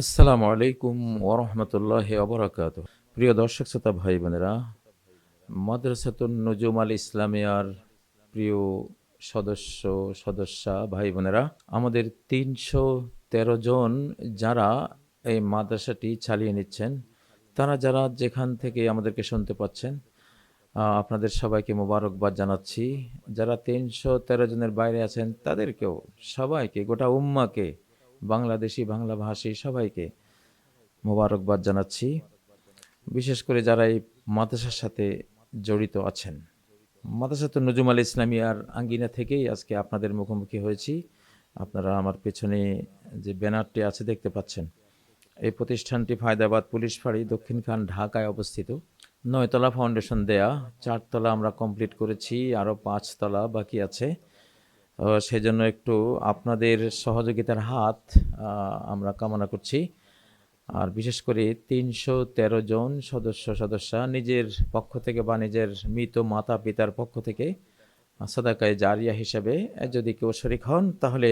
আসসালামু আলাইকুম ওরহমতুল্লাহ অবরাকাত প্রিয় দর্শক, শ্রোতা ভাই বোনেরা মাদ্রাসাতুন নজুম আল ইসলামিয়ার প্রিয় সদস্য, সদস্যা ভাই বোনেরা আমাদের তিনশো তেরো জন যারা এই মাদ্রাসাটি চালিয়ে নিচ্ছেন, তারা যারা যেখান থেকে আমাদেরকে শুনতে পাচ্ছেন আপনাদের সবাইকে মোবারকবাদ জানাচ্ছি। যারা তিনশো তেরো জনের বাইরে আছেন, তাদেরকেও সবাইকে, গোটা উম্মাকে বাংলাদেশি, বাংলা ভাষী সবাইকে মোবারকবাদ জানাচ্ছি। বিশেষ করে যারা এই মাদ্রাসার সাথে জড়িত আছেন। মাদ্রাসাত নজুম আল ইসলামিয়ার আঙ্গিনা থেকেই আজকে আপনাদের মুখোমুখি হয়েছি। আপনারা আমার পেছনে যে ব্যানারটি আছে দেখতে পাচ্ছেন। এই প্রতিষ্ঠানটি ফায়দাবাদ পুলিশ ফাঁড়ি দক্ষিণখান ঢাকায় অবস্থিত। নয়তলা ফাউন্ডেশন দেয়া, চারতলা আমরা কমপ্লিট করেছি আরও পাঁচতলা বাকি আছে। সেজন্য একটু আপনাদের সহযোগিতার হাত আমরা কামনা করছি। আর বিশেষ করে তিনশো তেরো জন সদস্য, সদস্যা নিজের পক্ষ থেকে বা নিজের মৃত মাতা পিতার পক্ষ থেকে সদাকায় জারিয়া হিসাবে যদি কেউ শরিক হন, তাহলে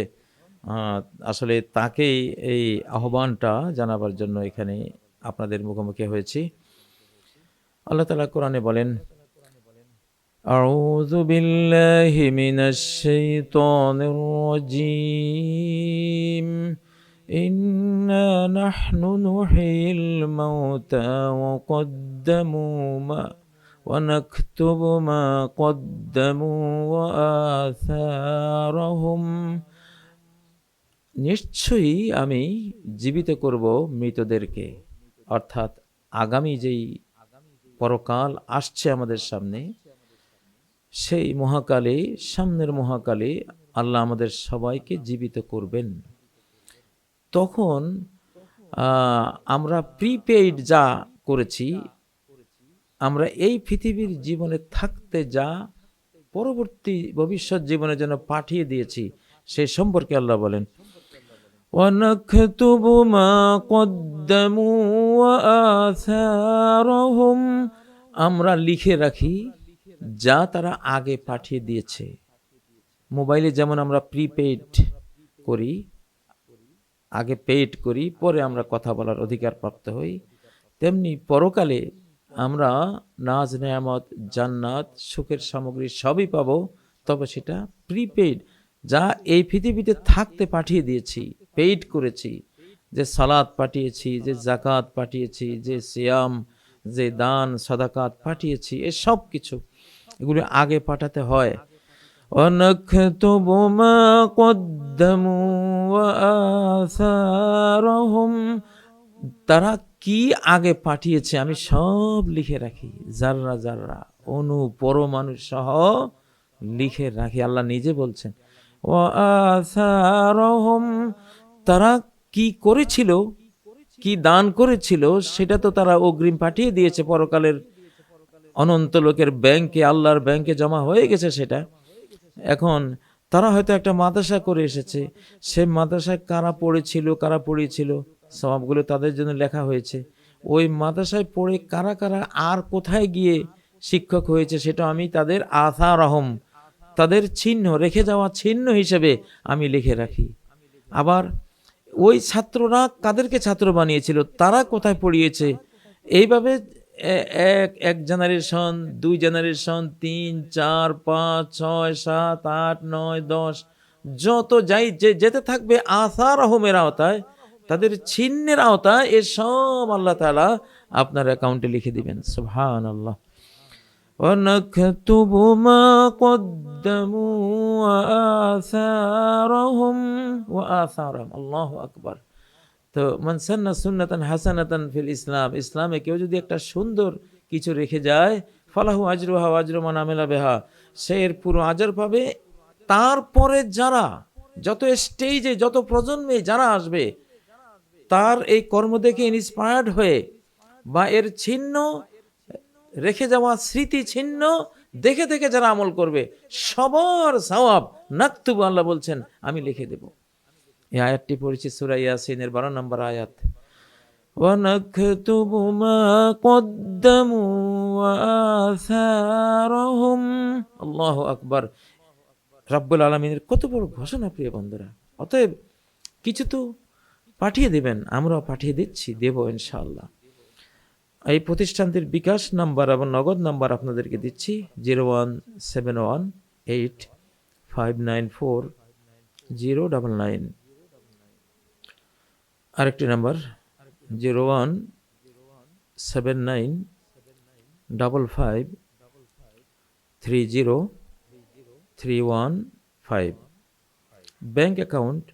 আসলে তাকেই এই আহ্বানটা জানাবার জন্য এখানে আপনাদের মুখোমুখি হয়েছি। আল্লাহ তালা কোরআনে বলেন أعوذ بالله من الشيطان الرجيم إنا نحن نحيي الموتى وقدموا ما ونكتب ما قدموا وآثارهم নিশ্চয়ই আমি জীবিত করব মৃতদেরকে অর্থাৎ আগামী যেই পরকাল আসছে আমাদের সামনে সেই মহাকালে সামনের মহাকালে আল্লাহ আমাদের সবাইকে জীবিত করবেন তখন আহ, আমরা প্রিপেইড যা করেছি আমরা এই পৃথিবীর জীবনে থাকতে যা পরবর্তী ভবিষ্যৎ জীবনের জন্য পাঠিয়ে দিয়েছি সে সম্পর্কে আল্লাহ বলেন ونكتب ما قدموا وآثارهم আমরা লিখে রাখি যা তারা আগে পাঠিয়ে দিয়েছে। মোবাইলে যেমন আমরা প্রিপেইড করি, আগে পেইড করি, পরে আমরা কথা বলার অধিকার প্রাপ্ত হই, তেমনি পরকালে আমরা নাজ, নেয়ামত, জান্নাত, সুখের সামগ্রী সবই পাবো, তবে সেটা প্রিপেইড যা এই পৃথিবীতে থাকতে পাঠিয়ে দিয়েছি পেইড করেছি, যে সালাদ পাঠিয়েছি, যে জাকাত পাঠিয়েছি, যে সিয়াম, যে দান, সাদাকাত পাঠিয়েছি, এ সব কিছু এগুলো আগে পাঠাতে হয় ونكتب ما قدموا وآثارهم তারা কি আগে পাঠিয়েছে আমি সব লিখে রাখি জাররা জাররা অনু পরমাণু সহ লিখে রাখি আল্লাহ নিজে বলছেন ও আসারহম তারা কি করেছিল কি দান করেছিল সেটা তো তারা অগ্রিম পাঠিয়ে দিয়েছে পরকালের অনন্ত লোকের ব্যাংকে, আল্লাহর ব্যাংকে জমা হয়ে গেছে সেটা। এখন তারা হয়তো একটা মাদ্রাসা করে এসেছে। সে মাদ্রাসায় কারা পড়েছিল, কারা পড়িয়েছিল সবগুলো তাদের জন্য লেখা হয়েছে। ওই মাদ্রাসায় পড়ে কারা কারা আর কোথায় গিয়ে শিক্ষক হয়েছে সেটা আমি তাদের আথা রহম তাদের চিহ্ন, রেখে যাওয়া চিহ্ন হিসেবে আমি লিখে রাখি। আবার ওই ছাত্ররা কাদেরকে ছাত্র বানিয়েছিল? তারা কোথায় পড়িয়েছে? এইভাবে এক এক জেনারেশন দুই জেনারেশন তিন চার পাঁচ ছয় সাত আট নয় দশ যত যাই যে যেতে থাকবে আসার আহমের আওতায় তাদের চিহ্নের আওতায় এ সব আল্লাহ তালা আপনার অ্যাকাউন্টে লিখে দিবেন সুবহান আল্লাহ ونكتب ما قدموا وآثارهم وآثارهم الله أكبر তো মনসান্না সুন্নাতান হাসানাতান ফিল ইসলাম, ইসলামে কেউ যদি একটা সুন্দর কিছু রেখে যায়, ফালাহু আজরুহা আজরু মান আমেলা বেহা, সে এর পুরো আজর পাবে। তারপরে যারা, যত স্টেজে যত প্রজন্মে যারা আসবে, তার এই কর্ম দেখে ইন্সপায়ার্ড হয়ে বা এর ছিন্ন, রেখে যাওয়া স্মৃতি ছিন্ন, দেখে দেখে যারা আমল করবে, সবার সওয়াব, নাকতুবু আল্লাহ বলছেন, আমি লিখে দেব। এই আয়াতটি পড়েছি সুরা ইয়াসিনের বারো নম্বর আয়াত ونكتب ما قدموا وآثارهم الله أكبر রব্বুল আলমিনের কত বড় ঘোষণা প্রিয় বন্ধুরা অতএব কিছু তো পাঠিয়ে দেবেন আমরাও পাঠিয়ে দিচ্ছি দেব ইনশাআল্লাহ এই প্রতিষ্ঠানটির বিকাশ নাম্বার এবং নগদ নাম্বার আপনাদেরকে দিচ্ছি zero one seven one eight five nine four zero double nine আরেকটি number, zero one seven nine double five three zero three one five. Bank account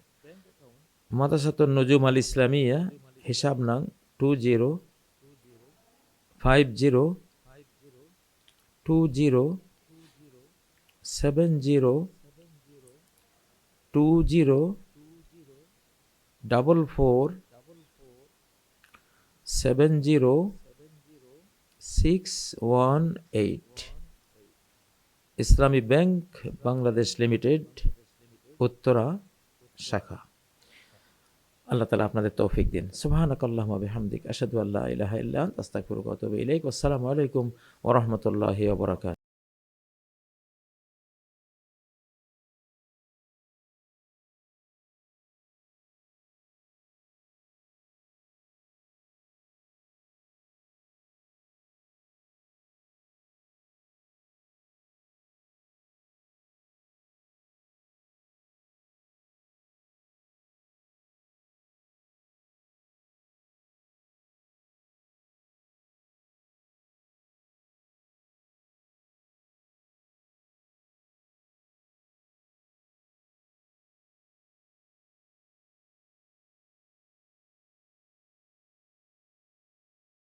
Madrasatun Nujum Al Islamia, হিসাব নাং two zero five zero two zero seven zero two zero double four seven zero six one eight. Islami bank Bangladesh limited, Uttara শাখা। আল্লাহ তালা আপনাদের তৌফিক দিন। সুবহানাক আল্লাহুম্মা বিহামদিক। আশহাদু আল্লা ইলাহা ইল্লা আনতা, আস্তাগফিরুকা ইলাইক। আসসালামু আলাইকুম ওয়া রাহমাতুল্লাহি ওয়া বারাকাতুহু।